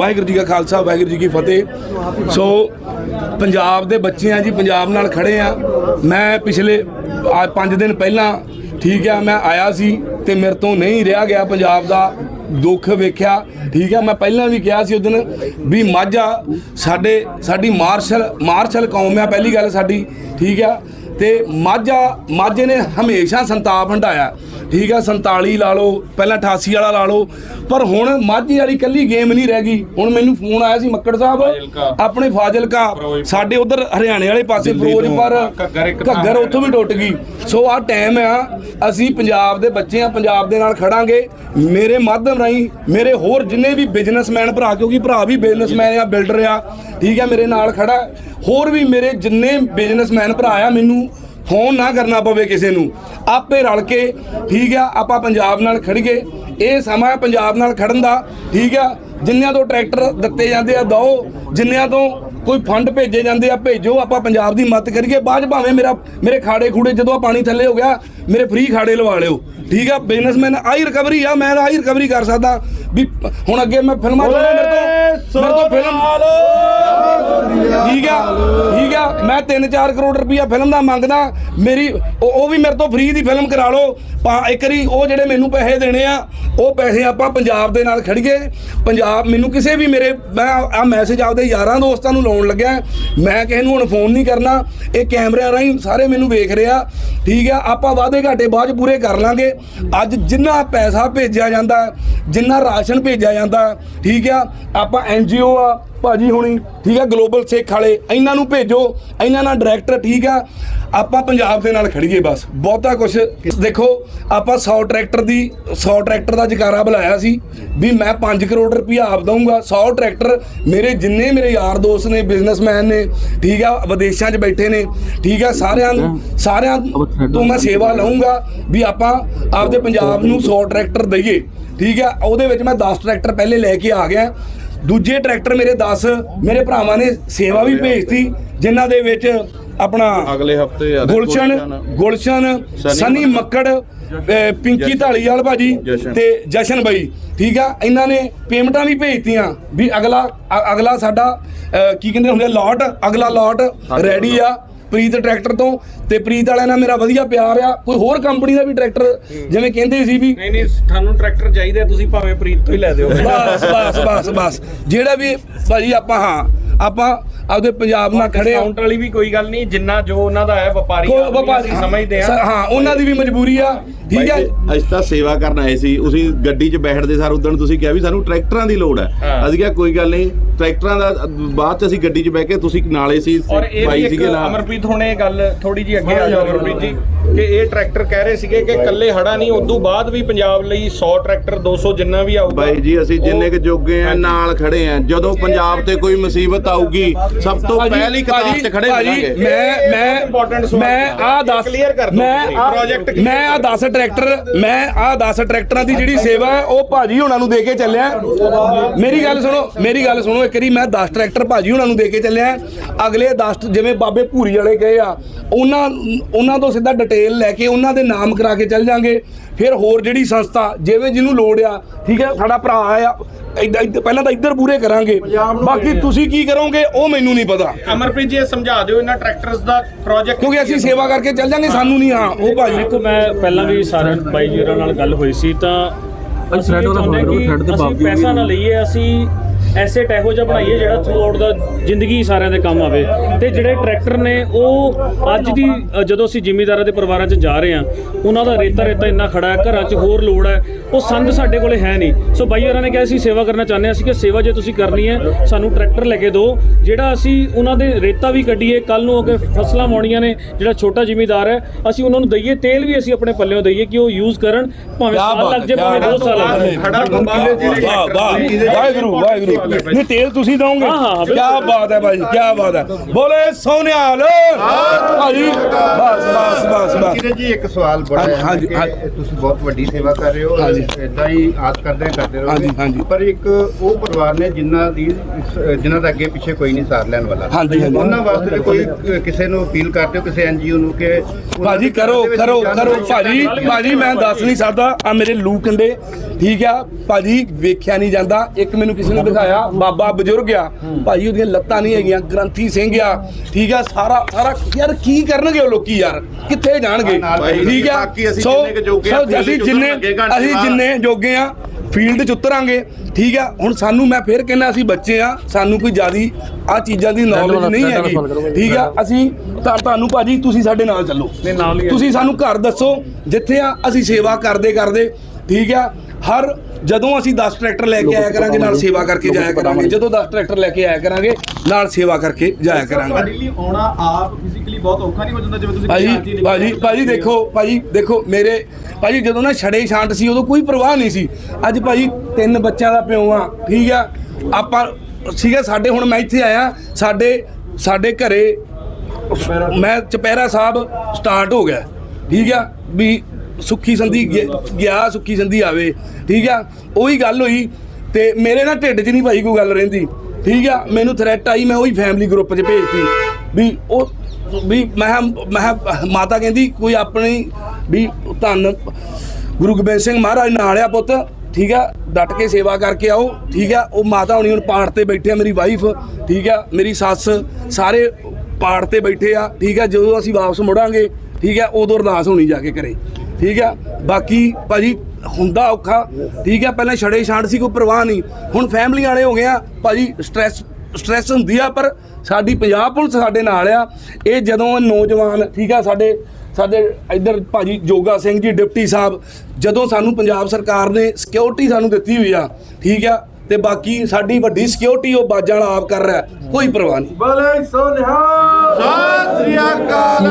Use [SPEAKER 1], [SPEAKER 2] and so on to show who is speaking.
[SPEAKER 1] ਵਾਹਿਗੁਰੂ ਜੀ ਕਾ ਖਾਲਸਾ, ਵਾਹਿਗੁਰੂ ਜੀ ਕੀ ਫਤਿਹ। ਸੋ ਪੰਜਾਬ ਦੇ ਬੱਚੇ ਆ ਜੀ, ਪੰਜਾਬ ਨਾਲ ਖੜੇ ਆ। ਮੈਂ ਪਿਛਲੇ 5 ਦਿਨ ਪਹਿਲਾਂ ਠੀਕ ਆ, ਮੈਂ ਆਇਆ ਸੀ ਤੇ ਮੇਰੇ ਤੋਂ ਨਹੀਂ ਰਿਹਾ ਗਿਆ ਪੰਜਾਬ ਦਾ ਦੁੱਖ ਵੇਖਿਆ। ਠੀਕ ਆ, ਮੈਂ ਪਹਿਲਾਂ ਵੀ ਕਿਹਾ ਸੀ ਉਸ ਦਿਨ ਵੀ ਮਾਝਾ ਸਾਡੇ, ਸਾਡੀ ਮਾਰਸ਼ਲ ਮਾਰਸ਼ਲ ਕੌਮ ਆ, ਪਹਿਲੀ ਗੱਲ ਸਾਡੀ। ਠੀਕ ਆ, ਤੇ ਮਾਝਾ ਮਾਝੇ ਨੇ ਹਮੇਸ਼ਾ ਸੰਤਾਪ ਹੰਡਾਇਆ ਠੀਕ ਆ 47 ਲਾ ਲਓ ਪਹਿਲਾਂ 88 ਵਾਲਾ ਲਾ ਲਓ। ਪਰ ਹੁਣ ਮਾਝੇ ਵਾਲੀ ਕੱਲੀ ਗੇਮ ਨਹੀਂ ਰਹਿ ਗਈ। ਹੁਣ ਮੈਨੂੰ ਫੋਨ ਆਇਆ ਸੀ ਮੱਕੜ ਸਾਹਿਬ। ਆਪਣੇ ਫਾਜ਼ਿਲਕਾ। ਸਾਡੇ ਉਧਰ ਹਰਿਆਣੇ ਵਾਲੇ ਪਾਸੇ ਫਿਰੋਜ਼ਪੁਰ।
[SPEAKER 2] ਘੱਗਰ
[SPEAKER 1] ਉੱਥੋਂ ਵੀ ਟੁੱਟ ਗਈ। ਸੋ ਆਹ ਟਾਈਮ ਆ। ਅਸੀਂ ਪੰਜਾਬ ਦੇ ਬੱਚੇ ਆ ਪੰਜਾਬ ਦੇ ਨਾਲ ਖੜਾਂਗੇ। ਮੇਰੇ ਮਾਧਿਅਮ ਰਾਹੀਂ ਮੇਰੇ ਹੋਰ ਜਿੰਨੇ ਵੀ ਬਿਜ਼ਨਸਮੈਨ ਭਰਾ ਕਿਉਂਕਿ ਭਰਾ ਵੀ ਬਿਜ਼ਨਸਮੈਨ ਆ ਬਿਲਡਰ ਆ ਠੀਕ ਆ ਮੇਰੇ ਨਾਲ ਖੜਾ। ਹੋਰ ਵੀ ਮੇਰੇ ਜਿੰਨੇ ਬਿਜ਼ਨਸਮੈਨ ਭਰਾ ਆ ਮੈਨੂੰ ਫੋਨ ਨਾ ਕਰਨਾ ਪਵੇ ਕਿਸੇ ਨੂੰ। ਆਪੇ ਰਲ ਕੇ ਠੀਕ ਆ ਆਪਾਂ ਪੰਜਾਬ ਨਾਲ ਖੜੀਏ ਇਹ ਸਮਾਂ ਹੈ ਪੰਜਾਬ ਨਾਲ ਖੜਨ ਦਾ ਠੀਕ ਆ। ਜਿੰਨਿਆਂ ਤੋਂ ਟਰੈਕਟਰ ਦਿੱਤੇ ਜਾਂਦੇ ਆ ਦੋ ਜਿੰਨਿਆਂ ਤੋਂ ਕੋਈ ਫੰਡ ਭੇਜੇ ਜਾਂਦੇ ਆ ਭੇਜੋ। ਆਪਾਂ ਪੰਜਾਬ ਦੀ ਮਦਦ ਕਰੀਏ। ਬਾਅਦ ਭਾਵੇਂ ਮੇਰਾ ਮੇਰੇ ਖਾੜੇ ਖੂੜੇ ਜਦੋਂ ਪਾਣੀ ਥੱਲੇ ਹੋ ਗਿਆ ਮੇਰੇ ਫ੍ਰੀ ਖਾੜੇ ਲਵਾ ਲਿਓ। ਠੀਕ ਆ ਬਿਜ਼ਨਸਮੈਨ ਆਹੀ ਰਿਕਵਰੀ ਆ। ਮੈਂ ਆਹੀ ਰਿਕਵਰੀ ਕਰ ਸਕਦਾ ਵੀ ਹੁਣ ਅੱਗੇ ਮੈਂ ਫਿਲਮਾਂ ਚਾਹੁੰਦਾ ਮੇਰੇ ਤੋਂ ਮੇਰੇ ਤੋਂ ਫਿਲਮ ਮੈਂ 3-4 ਕਰੋੜ ਰੁਪਈਆ ਫਿਲਮ ਦਾ ਮੰਗਦਾ, ਮੇਰੀ ਉਹ ਉਹ ਵੀ ਮੇਰੇ ਤੋਂ ਫ੍ਰੀ ਦੀ ਫਿਲਮ ਕਰਾ ਲਓ। ਪਾ ਇੱਕ ਵਾਰੀ ਉਹ ਜਿਹੜੇ ਮੈਨੂੰ ਪੈਸੇ ਦੇਣੇ ਆ, ਉਹ ਪੈਸੇ ਆਪਾਂ ਪੰਜਾਬ ਦੇ ਨਾਲ ਖੜੀਏ। ਪੰਜਾਬ ਮੈਨੂੰ ਕਿਸੇ ਵੀ ਮੇਰੇ ਮੈਂ ਆ ਮੈਸੇਜ ਆਪਦੇ ਯਾਰਾਂ ਦੋਸਤਾਂ ਨੂੰ ਲਾਉਣ ਲੱਗਿਆ। ਮੈਂ ਕਿਸੇ ਨੂੰ ਹੁਣ ਫੋਨ ਨਹੀਂ ਕਰਨਾ। ਇਹ ਕੈਮਰਿਆਂ ਰਾਹੀਂ ਸਾਰੇ ਮੈਨੂੰ ਵੇਖ ਰਿਹਾ। ਠੀਕ ਆ, ਆਪਾਂ ਵਾਅਦੇ ਘਾਟੇ ਬਾਅਦ 'ਚ ਪੂਰੇ ਕਰ ਲਾਂਗੇ। ਅੱਜ ਜਿੰਨਾ ਪੈਸਾ ਭੇਜਿਆ ਜਾਂਦਾ, ਜਿੰਨਾ ਰਾਸ਼ਨ ਭੇਜਿਆ ਜਾਂਦਾ, ਠੀਕ ਆ, ਆਪਾਂ ਐਨਜੀਓ ਆ ਭਾਜੀ ਹੁਣੀ, ਠੀਕ ਆ, ਗਲੋਬਲ ਸਿੱਖ ਵਾਲੇ, ਇਹਨਾਂ ਨੂੰ ਭੇਜੋ, ਇਹਨਾਂ ਨਾਲ ਡਾਇਰੈਕਟਰ ਠੀਕ ਆ, ਆਪਾਂ ਪੰਜਾਬ ਦੇ ਨਾਲ ਖੜੀਏ ਬਸ, ਬਹੁਤਾ ਕੁਝ ਦੇਖੋ, ਆਪਾਂ 100 ਟਰੈਕਟਰ ਦੀ 100 ਟਰੈਕਟਰ ਦਾ ਜਕਾਰਾ ਬੁਲਾਇਆ ਸੀ, ਵੀ ਮੈਂ 5 ਕਰੋੜ ਰੁਪਇਆ ਆਪ ਦਊਂਗਾ 100 ਟਰੈਕਟਰ ਮੇਰੇ ਜਿੰਨੇ ਮੇਰੇ ਯਾਰ ਦੋਸਤ ਨੇ ਬਿਜ਼ਨਸਮੈਨ ਨੇ, ਠੀਕ ਆ, ਵਿਦੇਸ਼ਾਂ 'ਚ ਬੈਠੇ ਨੇ, ਠੀਕ ਆ, ਸਾਰਿਆਂ ਨੂੰ, ਸਾਰਿਆਂ ਤੋਂ ਮੈਂ ਸੇਵਾ ਲਵਾਂਗਾ ਵੀ ਆਪਾਂ ਆਪਦੇ ਪੰਜਾਬ ਨੂੰ 100 ਟਰੈਕਟਰ ਦਈਏ, ਠੀਕ ਆ, ਉਹਦੇ ਵਿੱਚ ਮੈਂ 10 ਟਰੈਕਟਰ ਪਹਿਲੇ ਲੈ ਕੇ ਆ ਗਿਆ ਦੂਜੇ ਟਰੈਕਟਰ ਮੇਰੇ 10 ਮੇਰੇ ਭਰਾਵਾਂ ਨੇ ਸੇਵਾ ਵੀ ਭੇਜਤੀ ਜਿਨ੍ਹਾਂ ਦੇ ਵਿੱਚ ਆਪਣਾ
[SPEAKER 2] ਅਗਲੇ ਹਫ਼ਤੇ
[SPEAKER 1] ਗੁਲਸ਼ਨ ਗੁਲਸ਼ਨ ਸਨੀ ਮੱਕੜ। ਪਿੰਕੀ ਢਾਲੀਵਾਲ ਭਾਜੀ। ਤੇ ਜਸ਼ਨ ਬਾਈ ਠੀਕ ਆ? ਇਹਨਾਂ ਨੇ ਪੇਮੈਂਟਾਂ ਵੀ ਭੇਜਤੀਆਂ ਵੀ ਅਗਲਾ ਅਗਲਾ ਸਾਡਾ ਕੀ ਕਹਿੰਦੇ ਹੁੰਦੇ ਲਾਟ ਅਗਲਾ ਲਾਟ ਰੈਡੀ ਆ। ਪ੍ਰੀਤ ਟਰੈਕਟਰ ਤੋਂ ਤੇ ਪ੍ਰੀਤ ਵਾਲਿਆਂ ਨਾਲ ਮੇਰਾ ਵਧੀਆ ਪਿਆਰ ਆ। ਕੋਈ ਹੋਰ ਕੰਪਨੀ ਦਾ ਵੀ ਟਰੈਕਟਰ ਜਿਵੇਂ ਕਹਿੰਦੇ ਸੀ ਵੀ
[SPEAKER 3] ਨਹੀਂ ਨਹੀਂ ਤੁਹਾਨੂੰ ਟਰੈਕਟਰ ਚਾਹੀਦਾ ਤੁਸੀਂ ਭਾਵੇਂ ਪ੍ਰੀਤ ਤੋਂ ਹੀ ਲੈ ਦਿਓ।
[SPEAKER 1] ਬਸ ਬਸ ਬਸ ਬਸ। ਜਿਹੜਾ ਵੀ ਭਾਜੀ ਆਪਾਂ ਹਾਂ ਆਪਾਂ ਆਪਦੇ ਪੰਜਾਬ ਨਾਲ ਖੜੇ ਆ।
[SPEAKER 3] ਕਾਊਂਟਰ ਵਾਲੀ ਵੀ ਕੋਈ ਗੱਲ ਨਹੀਂ ਜਿੰਨਾ ਜੋ ਉਹਨਾਂ ਦਾ ਹੈ ਵਪਾਰੀ
[SPEAKER 1] ਕੋਈ ਵਪਾਰੀ
[SPEAKER 3] ਸਮਝਦੇ ਆ।
[SPEAKER 1] ਹਾਂ ਉਹਨਾਂ ਦੀ ਵੀ ਮਜਬੂਰੀ ਆ। ਠੀਕ ਹੈ
[SPEAKER 2] ਅਸੀਂ ਤਾਂ ਸੇਵਾ ਕਰਨ ਆਏ ਸੀ ਅਸੀਂ ਗੱਡੀ 'ਚ ਬੈਠਦੇ ਸਾਰ ਉਦੋਂ ਤੁਸੀਂ ਕਿਹਾ ਵੀ ਸਾਨੂੰ ਟਰੈਕਟਰਾਂ ਦੀ ਲੋੜ ਹੈ।
[SPEAKER 3] ਹਾਂ।
[SPEAKER 2] ਅਸੀਂ ਕਿਹਾ ਕੋਈ ਗੱਲ ਨਹੀਂ ਟਰੈਕਟਰਾਂ ਦਾ ਬਾਅਦ 'ਚ ਅਸੀਂ ਗੱਡੀ 'ਚ ਬਹਿ ਕੇ ਤੁਸੀਂ ਨਾਲੇ ਸੀ
[SPEAKER 3] ਔਰ ਇਹ ਵੀ
[SPEAKER 2] ਬਾਈ
[SPEAKER 3] ਇੱਕ
[SPEAKER 2] ਸੀਗੇ ਨਾਲ।
[SPEAKER 3] ਅਮਰਪ੍ਰੀਤ ਹੁਣ ਇਹ ਗੱਲ ਥੋੜੀ ਜੀ ਅੱਗੇ ਆ ਜਾਓ ਅਮਰਪ੍ਰੀਤ ਜੀ ਕਿ ਇਹ ਟਰੈਕਟਰ ਕਹਿ ਰਹੇ ਸੀਗੇ ਕਿ ਕੱਲੇ ਹੜਾ ਨਹੀਂ ਉਦੋਂ ਬਾਅਦ ਵੀ ਪੰਜਾਬ ਲਈ 100 ਟਰੈਕਟਰ 200 ਜਿੰਨਾ ਵੀ ਆਊਗਾ।
[SPEAKER 2] ਬਾਈ ਜੀ ਅਸੀਂ ਜਿੰਨੇ ਕਿ ਜੋਗੇ ਆ। ਨਾਲ ਖੜੇ ਆ। ਜਦੋਂ ਪੰਜਾਬ ਤੇ ਕੋਈ ਮੁਸੀਬਤ ਆਊਗੀ ਸਭ ਤੋਂ ਪਹਿਲੀ ਕਤਾਰ 'ਚ ਖੜੇ ਹੋਵਾਂਗੇ।
[SPEAKER 1] ਮੈਂ ਮੈਂ ਮੈਂ ਆ
[SPEAKER 3] ਇਹ
[SPEAKER 1] 10
[SPEAKER 3] clear ਕਰ ਦਿਓ
[SPEAKER 1] ਮੈਂ ਆਹ-
[SPEAKER 3] clear
[SPEAKER 1] ਮੈਂ ਆ 10 ਟਰੈਕਟਰ ਮੈਂ ਆ 10 ਟਰੈਕਟਰਾਂ ਦੀ ਜਿਹੜੀ ਸੇਵਾ ਹੈ ਉਹ ਭਾਜੀ ਹੁਣਾਂ ਨੂੰ ਦੇ ਕੇ ਚੱਲਿਆ। ਮੇਰੀ ਗੱਲ ਸੁਣੋ ਮੇਰੀ ਗੱਲ ਸੁਣੋ ਇੱਕ ਵਾਰੀ ਮੈਂ 10 ਟਰੈਕਟਰ ਭਾਜੀ ਹੁਣਾਂ ਨੂੰ ਦੇ ਕੇ ਚੱਲਿਆ। ਅਗਲੇ 10 ਜਿਵੇਂ ਬਾਬੇ ਭੂਰੀ ਵਾਲੇ ਗਏ ਆ ਉਹਨਾਂ ਉਹਨਾਂ ਤੋਂ ਸਿੱਧਾ ਡਿਟੇਲ ਲੈ ਕੇ ਉਹਨਾਂ ਦੇ ਨਾਮ ਕਰਾ ਕੇ ਚੱਲ ਜਾਾਂਗੇ। ਫਿਰ ਹੋਰ ਜਿਹੜੀ ਸੰਸਥਾ ਜਿਵੇਂ ਜਿਹਨੂੰ ਲੋੜ ਆ ਠੀਕ ਹੈ ਸਾਡਾ ਭਰਾ ਆ ਪਹਿਲਾਂ ਤਾਂ ਇੱਧਰ ਪੂਰੇ ਕਰਾਂਗੇ। ਬਾਕੀ ਤੁਸੀਂ ਕੀ ਕਰੋਗੇ ਉਹ ਮੈਨੂੰ ਨਹੀਂ ਪਤਾ।
[SPEAKER 3] ਅਮਰਪ੍ਰੀਤ ਜੀ ਇਹ ਸਮਝਾ ਦਿਓ ਇਹਨਾਂ ਟਰੈਕਟਰਸ ਦਾ ਪ੍ਰੋਜੈਕਟ
[SPEAKER 1] ਕਿਉਂਕਿ ਅਸੀਂ ਸੇਵਾ ਕਰਕੇ ਚੱਲ ਜਾਂਗੇ ਸਾਨੂੰ ਨਹੀਂ ਹਾਂ ਉਹ ਭਾਜੀ।
[SPEAKER 4] ਦੇਖੋ ਮੈਂ ਪਹਿਲਾਂ ਵੀ ਸਾਰੇ ਬਾਈ ਜੀ ਨਾਲ ਗੱਲ ਹੋਈ ਸੀ ਤਾਂ ਅਸੀਂ ਇਹ ਚਾਹੁੰਦੇ ਹਾਂ ਕਿ ਅਸੀਂ ਪੈਸਾ ਨਾ ਲਈਏ ਅਸੀਂ ਐਸੇਟ ਇਹੋ ਜਿਹਾ ਬਣਾਈਏ ਜਿਹੜਾ ਥਰੂ ਆਊਟ ਦਾ ਜ਼ਿੰਦਗੀ ਸਾਰਿਆਂ ਦੇ ਕੰਮ ਆਵੇ ਤੇ ਜਿਹੜੇ ਟਰੈਕਟਰ ਨੇ ਉਹ ਅੱਜ ਦੀ ਜਦੋਂ ਅਸੀਂ ਜ਼ਿਮੀਂਦਾਰਾਂ ਦੇ ਪਰਿਵਾਰਾਂ 'ਚ ਜਾ ਰਹੇ ਹਾਂ ਉਹਨਾਂ ਦਾ ਰੇਤਾ ਰੇਤਾ ਇੰਨਾ ਖੜਾ ਹੈ ਘਰਾਂ 'ਚ ਹੋਰ ਲੋੜ ਹੈ ਉਹ ਸੰਦ ਸਾਡੇ ਕੋਲੇ ਹੈ ਨਹੀਂ ਸੋ ਬਾਈ ਹੋਰਾਂ ਨੇ ਕਿਹਾ ਅਸੀਂ ਸੇਵਾ ਕਰਨਾ ਚਾਹੁੰਦੇ ਹਾਂ ਅਸੀਂ ਕਿ ਸੇਵਾ ਜੇ ਤੁਸੀਂ ਕਰਨੀ ਹੈ ਸਾਨੂੰ ਟਰੈਕਟਰ ਲੈ ਕੇ ਦਿਓ ਜਿਹੜਾ ਅਸੀਂ ਉਹਨਾਂ ਦੇ ਰੇਤਾ ਵੀ ਕੱਢੀਏ ਕੱਲ ਨੂੰ ਅੱਗੇ ਫਸਲਾਂ ਵਾਉਣੀਆਂ ਨੇ ਜਿਹੜਾ ਛੋਟਾ ਜ਼ਿਮੀਂਦਾਰ ਹੈ ਅਸੀਂ ਉਹਨਾਂ ਨੂੰ ਦਈਏ ਤੇਲ ਵੀ ਅਸੀਂ ਆਪਣੇ ਪੱਲਿਓਂ ਦਈਏ ਕਿ ਉਹ ਯੂਜ਼ ਕਰਨ ਭਾਵੇਂ ਸਾਲ ਲੱਗ ਜੇ ਭਾਵੇਂ
[SPEAKER 1] ਕਿਆ
[SPEAKER 4] 2 ਸਾਲ ਲੱਗ
[SPEAKER 3] ਤੋਂ ਬਾਅਦ ਜਿਹੜੇ
[SPEAKER 1] ਵਾਹ ਵਾਹ ਵਾਹਿਗੁਰੂ ਵਾਹਿਗੁਰੂ ਨਹੀਂ ਤੇਲ ਤੁਸੀਂ ਦੋਗੇ।
[SPEAKER 4] ਹਾਂ, ਹਾਂ,
[SPEAKER 1] ਕੀ। ਬਾਤ ਹੈ ਭਾਜੀ ਕੀ ਬਾਤ ਹੈ। ਬੋਲੇ ਸੋਨਿਆਲ। ਭਾਜੀ ਬਸ ਬਸ ਬਸ ਬਸ।
[SPEAKER 5] ਕਿਰਨ ਜੀ ਇੱਕ ਸਵਾਲ ਬੜਾ ਹੈ
[SPEAKER 1] ਹਾਂਜੀ,
[SPEAKER 5] ਕਿ
[SPEAKER 1] ਹਾਂਜੀ।
[SPEAKER 5] ਤੁਸੀਂ ਬਹੁਤ ਵੱਡੀ ਸੇਵਾ ਕਰ ਰਹੇ ਹੋ
[SPEAKER 1] ਹਾਂਜੀ।
[SPEAKER 5] ਇਦਾਂ ਹੀ ਆਸ ਕਰਦੇ ਹਾਂ ਕਰਦੇ
[SPEAKER 1] ਹਾਂਜੀ, ਹਾਂਜੀ।
[SPEAKER 5] ਰਹੋਗੇ ਪਰ ਇੱਕ ਉਹ ਪਰਿਵਾਰ ਨੇ ਜਿਨ੍ਹਾਂ ਦੀ ਜਿਨ੍ਹਾਂ ਦਾ ਅੱਗੇ ਪਿੱਛੇ ਕੋਈ ਨਹੀਂ ਸਾਰ ਲੈਣ ਵਾਲਾ।
[SPEAKER 1] ਹਾਂਜੀ, ਹਾਂਜੀ।
[SPEAKER 5] ਉਹਨਾਂ ਵਾਸਤੇ ਕੋਈ ਅ, ਕਿਸੇ ਨੂੰ ਅਪੀਲ ਕਰਦੇ ਹੋ ਕਿਸੇ ਐਨਜੀਓ ਨੂੰ ਕਿ ਉਹਨਾਂ
[SPEAKER 1] ਭਾਜੀ
[SPEAKER 5] ਦੇ
[SPEAKER 1] ਕਰੋ
[SPEAKER 5] ਘਰ ਦੇ ਵਿੱਚ
[SPEAKER 1] ਕਰੋ
[SPEAKER 5] ਜਾਣ
[SPEAKER 1] ਕਰੋ। ਭਾਜੀ ਭਾਜੀ ਮੈਂ ਦੱਸ ਨਹੀਂ ਸਕਦਾ ਆ ਮੇਰੇ ਲੂ ਕੰਡੇ। ਠੀਕ ਆ? ਭਾਜੀ ਵੇਖਿਆ ਨਹੀਂ ਜਾਂਦਾ। ਇੱਕ ਮੈਨੂੰ ਕਿਸੇ ਨੇ ਦਿਖਾਇਆ। ਆ ਬਾਬਾ ਬਜ਼ੁਰਗ ਆ। ਭਾਈ ਉਹਦੀਆਂ ਲੱਤਾਂ ਨਹੀਂ ਹੈਗੀਆਂ ਗ੍ਰੰਥੀ ਸਿੰਘ ਆ। ਠੀਕ ਆ ਸਾਰਾ ਸਾਰਾ ਯਾਰ ਕੀ ਕਰਨਗੇ ਉਹ ਲੋਕੀ ਯਾਰ? ਕਿੱਥੇ ਜਾਣਗੇ? ਠੀਕ ਆ? ਸੋ ਅਸੀਂ ਜਿੰਨੇ ਅਸੀਂ। ਜਿੰਨੇ ਜੋਗੇ ਆ ਫੀਲਡ 'ਚ ਉਤਰਾਂਗੇ। ਠੀਕ ਆ? ਹੁਣ ਸਾਨੂੰ ਮੈਂ ਫੇਰ ਕਹਿੰਦਾ ਅਸੀਂ ਬੱਚੇ ਆ ਸਾਨੂੰ ਕੋਈ ਜ਼ਿਆਦੀ ਆ ਚੀਜ਼ਾਂ ਦੀ ਨੌਲੇਜ ਨਹੀਂ ਹੈਗੀ। ਠੀਕ ਆ? ਅਸੀਂ ਤਾਂ ਤੁਹਾਨੂੰ ਭਾਜੀ ਤੁਸੀਂ ਸਾਡੇ ਨਾਲ ਚੱਲੋ।
[SPEAKER 4] ਹੀ।
[SPEAKER 1] ਤੁਸੀਂ ਸਾਨੂੰ ਘਰ ਦੱਸੋ ਜਿੱਥੇ ਆ ਅਸੀਂ ਸੇਵਾ ਕਰਦੇ ਕਰਦੇ। ਠੀਕ ਆ? ਹਰ ਜਦੋਂ ਅਸੀਂ 10 ਟਰੈਕਟਰ ਲੈ ਕੇ ਆਇਆ ਕਰਾਂਗੇ ਨਾਲ ਸੇਵਾ ਕਰਕੇ ਜਾਇਆ ਕਰਾਂਗੇ। ਜਦੋਂ 10 ਟਰੈਕਟਰ ਲੈ ਕੇ ਆਇਆ ਕਰਾਂਗੇ ਨਾਲ ਸੇਵਾ ਕਰਕੇ ਜਾਇਆ ਕਰਾਂਗੇ।
[SPEAKER 6] ਲਈ ਆਉਣਾ ਆਪ ਫਿਜ਼ੀਕਲੀ ਬਹੁਤ ਔਖਾ ਨਹੀਂ ਹੋ ਜਾਂਦਾ ਜਿਵੇਂ ਤੁਸੀਂ
[SPEAKER 1] ਭਾਜੀ ਭਾਜੀ ਭਾਜੀ ਦੇਖੋ ਭਾਜੀ ਦੇਖੋ ਮੇਰੇ ਭਾਜੀ ਜਦੋਂ ਨਾ ਛੜੇ ਛਾਂਟ ਸੀ ਉਦੋਂ ਕੋਈ ਪਰਵਾਹ ਨਹੀਂ ਸੀ। ਅੱਜ ਭਾਜੀ ਤਿੰਨ ਬੱਚਿਆਂ ਦਾ ਪਿਓ ਆ ਠੀਕ ਆ? ਆਪਾਂ ਠੀਕ ਆ ਸਾਡੇ ਹੁਣ ਮੈਂ ਇੱਥੇ ਆਇਆ ਸਾਡੇ ਸਾਡੇ ਘਰੇ ਮੈਂ ਚਪੈਰਾ ਸਾਹਿਬ ਸਟਾਰਟ ਹੋ ਗਿਆ ਠੀਕ ਆ? ਵੀ ਸੁੱਖੀ ਸੰਧੀ ਗਿਆ- ਗਿਆ, ਸੁੱਖੀ ਸੰਧੀ ਆਵੇ, ਠੀਕ ਆ? ਉਹੀ ਗੱਲ ਹੋਈ ਤੇ ਮੇਰੇ ਨਾ ਢਿੱਡ 'ਚ ਨਹੀਂ ਭਾਈ ਕੋਈ ਗੱਲ ਰਹਿੰਦੀ, ਠੀਕ ਆ? ਮੈਨੂੰ ਥ੍ਰੈਟ ਆਈ, ਮੈਂ ਉਹੀ ਫੈਮਿਲੀ ਗਰੁੱਪ 'ਚ ਭੇਜਤੀ ਵੀ ਉਹ ਵੀ ਮੈਂ ਕਿਹਾ- ਮੈਂ ਕਿਹਾ, ਮਾਤਾ ਕਹਿੰਦੀ ਕੋਈ ਆਪਣੀ ਵੀ ਧੰਨ ਗੁਰੂ ਗੋਬਿੰਦ ਸਿੰਘ ਮਹਾਰਾਜ ਨਾਲ ਆ ਪੁੱਤ, ਠੀਕ ਆ? ਡਟ ਕੇ ਸੇਵਾ ਕਰਕੇ ਆਓ, ਠੀਕ ਆ? ਉਹ ਮਾਤਾ ਹੁਣੀ ਹੁਣ ਪਾਠ ਤੇ ਬੈਠੇ ਆ, ਮੇਰੀ ਵਾਈਫ ਠੀਕ ਆ? ਮੇਰੀ ਸੱਸ ਸਾਰੇ ਪਾਠ ਤੇ ਬੈਠੇ ਆ, ਠੀਕ ਆ? ਜਦੋਂ ਅਸੀਂ ਵਾਪਸ ਮੁੜਾਂਗੇ, ਠੀਕ ਆ? ਉਦੋਂ ਅਰਦਾਸ ਹੋਣੀ ਜਾ ਕੇ ਕਰੇ ਠੀਕ ਆ? ਬਾਕੀ ਭਾਜੀ ਹੁੰਦਾ ਔਖਾ ਠੀਕ ਆ? ਪਹਿਲਾਂ ਛੜੇ ਛਾਂਟ ਸੀ ਕੋਈ ਪਰਵਾਹ ਨਹੀਂ। ਹੁਣ ਫੈਮਿਲੀ ਵਾਲੇ ਹੋ ਗਏ ਆ ਭਾਜੀ ਸਟ੍ਰੈਸ ਸਟ੍ਰੈਸ ਹੁੰਦੀ ਆ ਪਰ ਸਾਡੀ ਪੰਜਾਬ ਪੁਲਿਸ ਸਾਡੇ ਨਾਲ ਆ। ਇਹ ਜਦੋਂ ਨੌਜਵਾਨ ਠੀਕ ਆ? ਸਾਡੇ ਸਾਡੇ ਇੱਧਰ ਭਾਜੀ ਜੋਗਾ ਸਿੰਘ ਜੀ ਡਿਪਟੀ ਸਾਹਿਬ ਜਦੋਂ ਸਾਨੂੰ ਪੰਜਾਬ ਸਰਕਾਰ ਨੇ ਸਿਕਿਉਰਿਟੀ ਸਾਨੂੰ ਦਿੱਤੀ ਹੋਈ ਆ ਠੀਕ ਆ? ਤੇ ਬਾਕੀ ਸਾਡੀ ਵੱਡੀ ਸਿਕਿਉਰਿਟੀ ਉਹ ਬਾਜਾਂ ਵਾਲਾ ਆਪ ਕਰ ਰਿਹਾ ਕੋਈ ਪਰਵਾਹ ਨਹੀਂ।
[SPEAKER 6] ਬਲੇ ਸੋ ਨਿਹਾਲ।
[SPEAKER 2] ਸਤਿ ਸ੍ਰੀ ਅਕਾਲ।